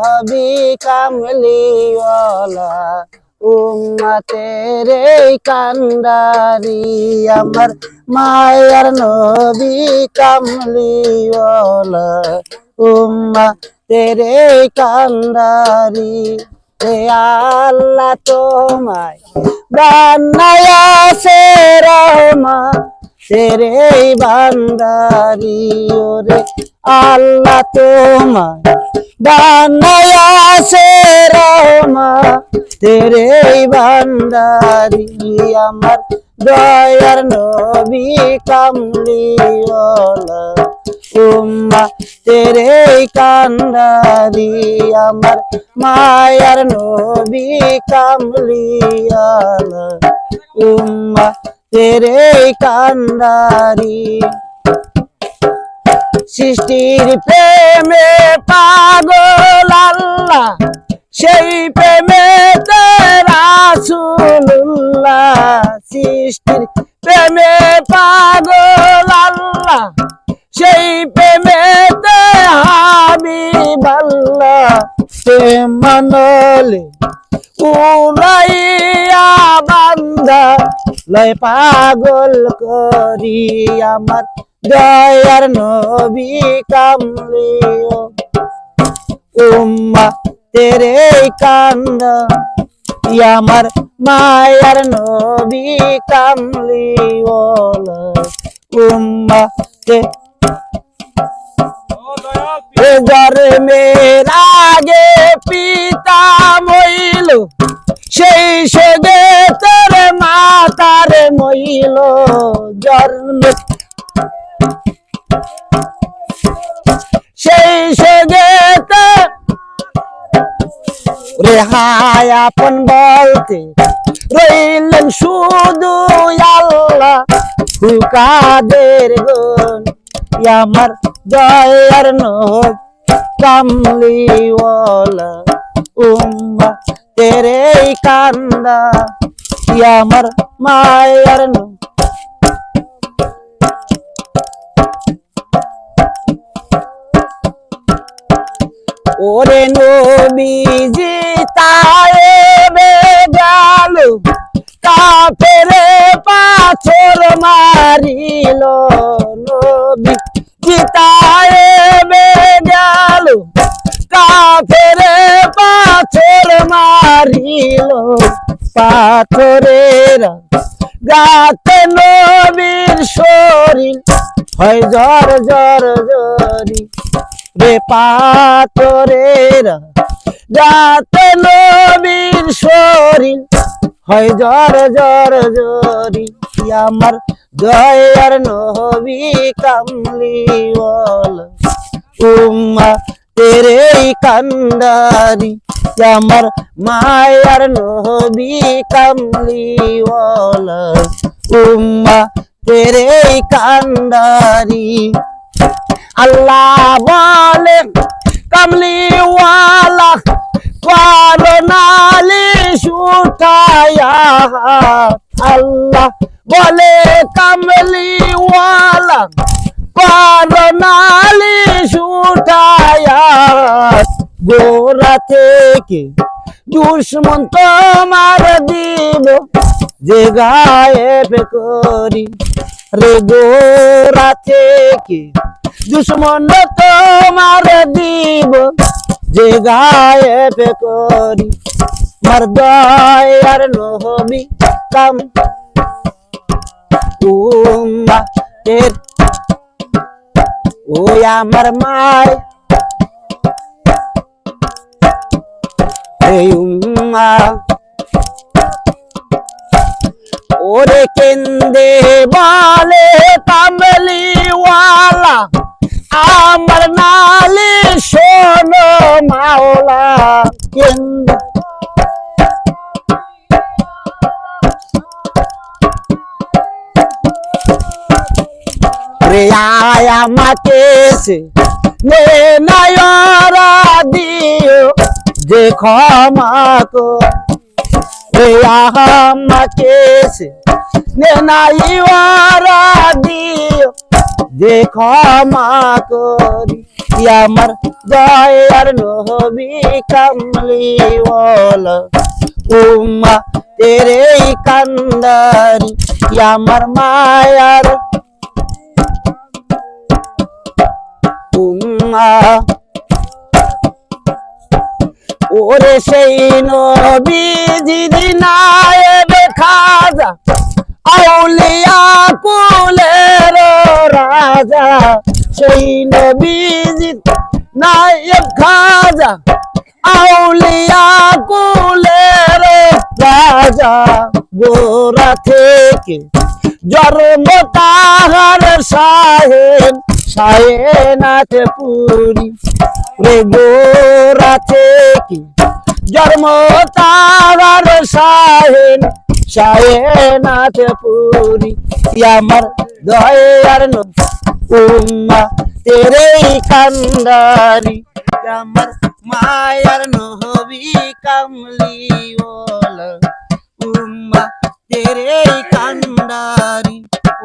নবী কামলিওয়ালা। উম্মতের এই কান্ডারি আমার মায়ার নবী কামলিওয়ালা। উম্মা তেরে কান্ডারি এ আল্লাহ তোমায় বান্নায়াছে রহমা তেরে বান্দারি ওরে আল্লাহ তোমায় বান্নায়াছে রহমা। তেরে বান্দারি আমার দয়ার নবী কামলিওয়ালা। উম্মা তেরে কান্দারি আমার মায়ার নবী কামলিয়ালা উম্মা তেরে কান্দারি সৃষ্টির প্রেমে পাগল আল্লাহ, সেই প্রেমে রাসুল্লাহ সৃষ্টির প্রেমে পাগল আল্লাহ, সেই প্রেমে হাবিবাল্লাহ প্রেম মানলে উড়াইয়া বান্দা লয় পাগল করি আমার দয়ার নবী কামলিও। উম্মা তেরে কান্দা আমার মায়ার নবী কামলিওয়ালা উম্মা তে জন্মের আগে পিতা মইল, সেই মইল জন্ম। সেই সদে রেহাই আপন বলতে রইলেন শুধু আল্লাহ। হুকাদের গুণ? আমার দয়ার নব কামলিওয়ালা উম্মা তেরে কান্দা আমার মায়ার নব ওরে নবীজি তায়ে গেল কাফেরে পাথর মারিল নবী। জিতায়ে গেল কাফেরে পাথর মারিল, পাথরের গাতে নবীর শরীর হয় জ্বর জ্বর জরি রে পাথরের গাতে নবীর শরীর। হয় জ্বর জ্বর জরি আমার দয়ার নবী কামলিওয়ালা? উম্মা তেরে কান্দারি আমার মায়ার নবী কামলিওয়ালা? উম্মা তেরে কান্দারি আল্লাহ বলে কামলিওয়ালা করোনালি সুঠায়া আল্লাহ বলে, কামলিওয়ালা করোনালি সুঠায়া গোরা থেকে দুশ্মন তোমার দিব যে গায়েব করি রে গোরা থেকে দুশ্মন তোমার দিব, যে গায়েব করি মার দয়ার নহবি কাম। এর ওই আমার মায়। এই উম্মা। ওরে কেন্দে বলে কামলিওয়ালা আমার নালি শোনো মাওলা কেন্দে রে আয় আমাকে সে নয়রা দিও, যে ক্ষমা কো রে আমাকে সে, নে নাইওয়ারা দিও যে ক্ষমা করি, আমার দয়ার কামলি ওলা উম্মা তেরে কান্দারি, আমার মায়ার উম্মা ওরে সেই নবী দিদি নায়েবে খাজা আউলিয়া সেই নবী নায়েব খাজা আউলিয়া কুলের রাজা গোরা থেকে জন্ম তাহার সাহেব সাহেনাথ পুরী। রে গোরা থেকে জন্ম তাহার সাহেন সাহেনাথ পুরী। আমার দয়ার উম্মা, তেরে কান্দারি, আমার মায়ার নহবি কামলি ওলা উম্মা, তেরে কান্দারি,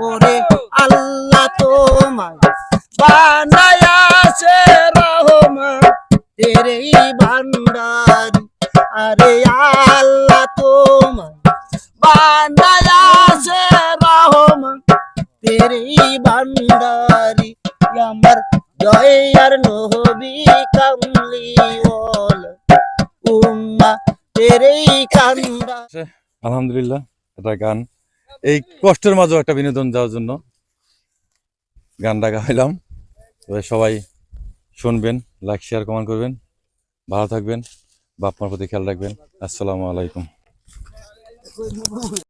ওরে আল্লাহ তোমায় বানায়াছে আমার জয়ার নহবি কামলি ওলা উম্মা তেরে কান্দা আলহামদুলিল্লাহ, এটা গান। এই কষ্টের মাঝেও একটা বিনোদন দেওয়ার জন্য গানটা গাইলাম সবাই শুনবেন লাইক শেয়ার কমেন্ট করবেন। ভালো থাকবেন বাপ মার প্রতি খেয়াল রাখবেন। আসসালামু আলাইকুম।